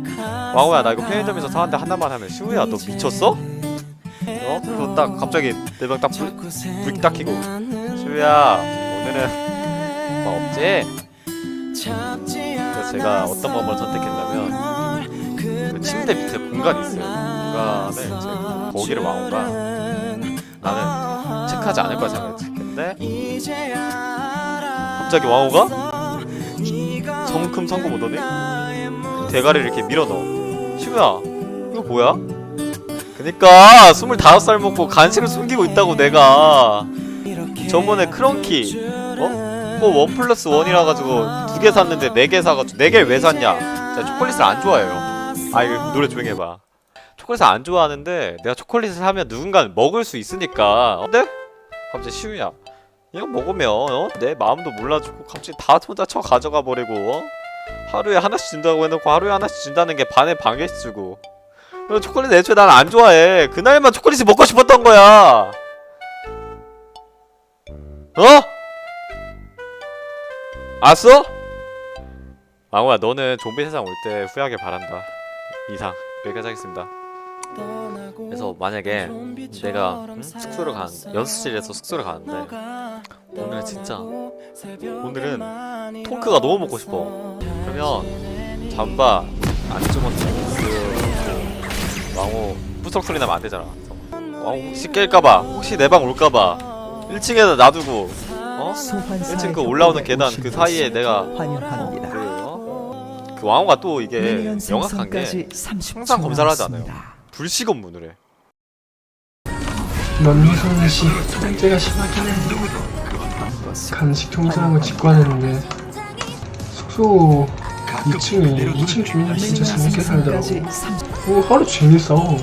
망호야 나 이거 편의점에서 사왔는데 하나만 하면 시우야 너 미쳤어? 어? 그거 딱 갑자기 내방딱 불, 불딱 켜고 시우야 오늘은 뭐 없지? 그래서 제가 어떤 방법을 선택했냐면 그 침대 밑에 공간이 있어요 공간에 이제 거기를 왕호가 나는 체크하지 않을 거라 생각했는데 갑자기 왕호가 성큼 성금 오더니 대가리를 이렇게 밀어 넣어 시우야 이거 뭐야? 그니까 25살 먹고 간식을 숨기고 있다고 내가 저번에 크런키 어? 뭐 원 플러스 원이라 가지고 두 개 샀는데 네 개 사가지고 네 개를 왜 샀냐 제가 초콜릿을 안 좋아해요 아 이거 노래 조용히 해봐 초콜릿을 안 좋아하는데 내가 초콜릿을 사면 누군가는 먹을 수 있으니까 근데? 갑자기 시우야 이거 먹으면 어? 내 마음도 몰라주고 갑자기 다 혼자 쳐 가져가 버리고 어? 하루에 하나씩 준다고 해놓고 하루에 하나씩 준다는 게 반에 반 개씩 주고 초콜릿 애초에 난 안 좋아해. 그날만 초콜릿이 먹고 싶었던 거야. 어? 알았어? 망호야 너는 좀비 세상 올 때 후회하길 바란다. 이상 여기까지 하겠습니다 그래서 만약에 내가 응? 숙소를 간 연습실에서 숙소를 가는데 오늘 진짜 오늘은 통크가 너무 먹고 싶어 그러면 잠바 안 주머니 그 왕호 부석 소리 나면 안 되잖아 왕호 혹시 깰까봐 혹시 내 방 올까봐 1층에다 놔두고 어? 1층 그 올라오는 계단 그 사이에 내가 환영합니다. 그, 어? 그 왕호가 또 이게 영악한 게 생성까지 30초 항상 검사를 하지 않아요. 남았습니다. 불시검문을 해 면도선 씨 통제가 심하긴 해 간식 통제하고 직관했는데 숙소 2층에 2층 주민들 진짜 재밌게 살더라고 생성까지 30뭐 하루 종일 싸워